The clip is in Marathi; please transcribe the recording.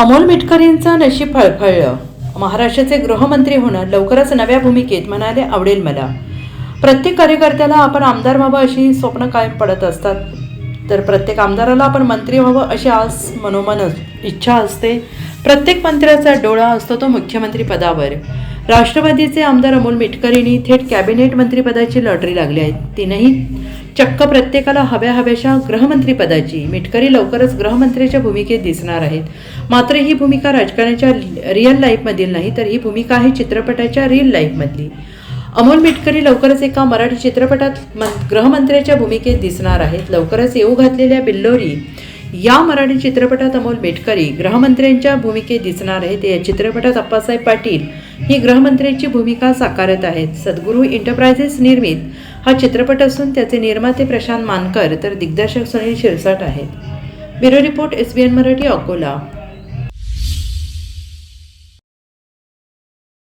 अमोल मिटकरींचं नशीब फळफळलं. महाराष्ट्राचे गृहमंत्री होणं लवकरच नव्या भूमिकेत म्हणाले आवडेल मला. प्रत्येक कार्यकर्त्याला आपण आमदार व्हावं अशी स्वप्न कायम पडत असतात. तर प्रत्येक आमदाराला आपण मंत्री व्हावं अशी आज मनोमन इच्छा असते. प्रत्येक मंत्र्याचा डोळा असतो तो मुख्यमंत्री पदावर. राष्ट्रवादीचे आमदार अमोल मिटकरींनी थेट कॅबिनेट मंत्रीपदाची लॉटरी लागली आहे. तीनही चक्क प्रत्येकाला हव्या हव्याशा गृहमंत्रीपदाची मिटकरी लवकरच गृहमंत्र्याच्या भूमिकेत दिसणार आहेत. मात्र ही भूमिका राजकारणाच्या रिअल लाईफमधील नाही तर ही भूमिका आहे चित्रपटाच्या रिअल लाईफमधली अमोल मिटकरी लवकरच एका मराठी चित्रपटात मन गृहमंत्र्याच्या भूमिकेत दिसणार आहेत. लवकरच येऊ घातलेल्या बिल्लोरी या मराठी चित्रपटात अमोल बेटकरी गृहमंत्र्यांच्या भूमिकेत दिसणार आहेत. या चित्रपटात अप्पासाहेब पाटील ही गृहमंत्र्यांची भूमिका साकारत आहेत. सद्गुरू इंटरप्रायझेस निर्मित हा चित्रपट असून त्याचे निर्माते प्रशांत मानकर तर दिग्दर्शक सुनील शिरसाट आहेत. Bureau report S B N Marathi Akola.